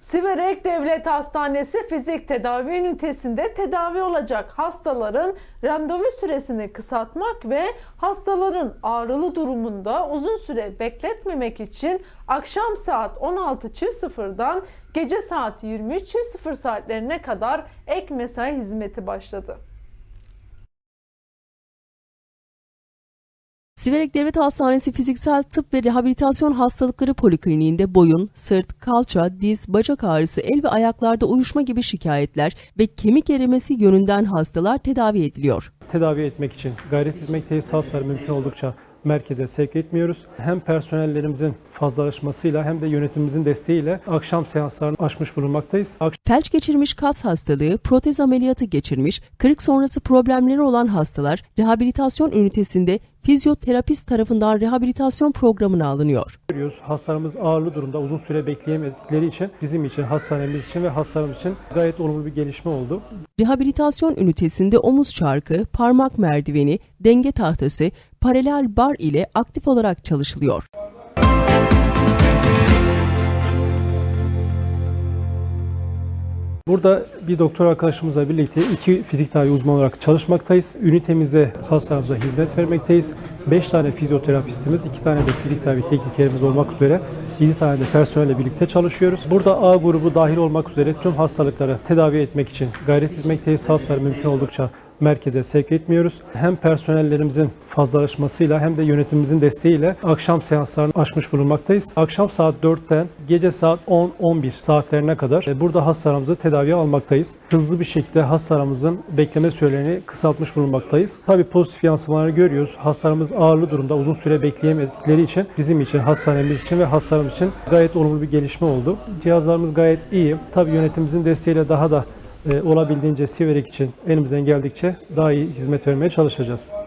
Siverek Devlet Hastanesi Fizik Tedavi Ünitesi'nde tedavi olacak hastaların randevu süresini kısaltmak ve hastaların ağrılı durumunda uzun süre bekletmemek için akşam saat 16.00'dan gece saat 23.00 saatlerine kadar ek mesai hizmeti başladı. Siverek Devlet Hastanesi Fiziksel Tıp ve Rehabilitasyon Hastalıkları Polikliniğinde boyun, sırt, kalça, diz, bacak ağrısı, el ve ayaklarda uyuşma gibi şikayetler ve kemik erimesi yönünden hastalar tedavi ediliyor. tedavi etmek için gayret etmekteyiz. Hastaları mümkün oldukça merkeze sevk etmiyoruz. Hem personellerimizin fazlalaşmasıyla hem de yönetimimizin desteğiyle akşam seanslarını açmış bulunmaktayız. Akşam Felç geçirmiş kas hastalığı, protez ameliyatı geçirmiş, kırık sonrası problemleri olan hastalar rehabilitasyon ünitesinde fizyoterapist tarafından rehabilitasyon programına alınıyor. görüyoruz. Hastalarımız ağırlı durumda uzun süre bekleyemedikleri için bizim için, hastanemiz için ve hastalarımız için gayet olumlu bir gelişme oldu. Rehabilitasyon ünitesinde omuz çarkı, parmak merdiveni, denge tahtası, paralel bar ile aktif olarak çalışılıyor. Burada bir doktor arkadaşımızla birlikte iki fizik tedavi uzmanı olarak çalışmaktayız. Ünitemizde hastalarımıza hizmet vermekteyiz. 5 tane fizyoterapistimiz, 2 tane de fizik tedavi teknikerimiz olmak üzere 7 tane de personelle birlikte çalışıyoruz. Burada A grubu dahil olmak üzere tüm hastalıkları tedavi etmek için gayret etmekteyiz. Hastaları mümkün oldukça merkeze sevk etmiyoruz. Hem personellerimizin fazlalaşmasıyla hem de yönetimimizin desteğiyle akşam seanslarını açmış bulunmaktayız. Akşam saat 4'ten gece saat 10-11 saatlerine kadar e, burada hastalarımızı tedaviye almaktayız. Hızlı bir şekilde hastalarımızın bekleme sürelerini kısaltmış bulunmaktayız. Tabii pozitif yansımaları görüyoruz. Hastalarımız ağırlı durumda uzun süre bekleyemedikleri için bizim için, hastanemiz için ve hastalarımız için gayet olumlu bir gelişme oldu. Cihazlarımız gayet iyi. Tabii yönetimimizin desteğiyle daha da olabildiğince Siverek için elimizden geldikçe daha iyi hizmet vermeye çalışacağız.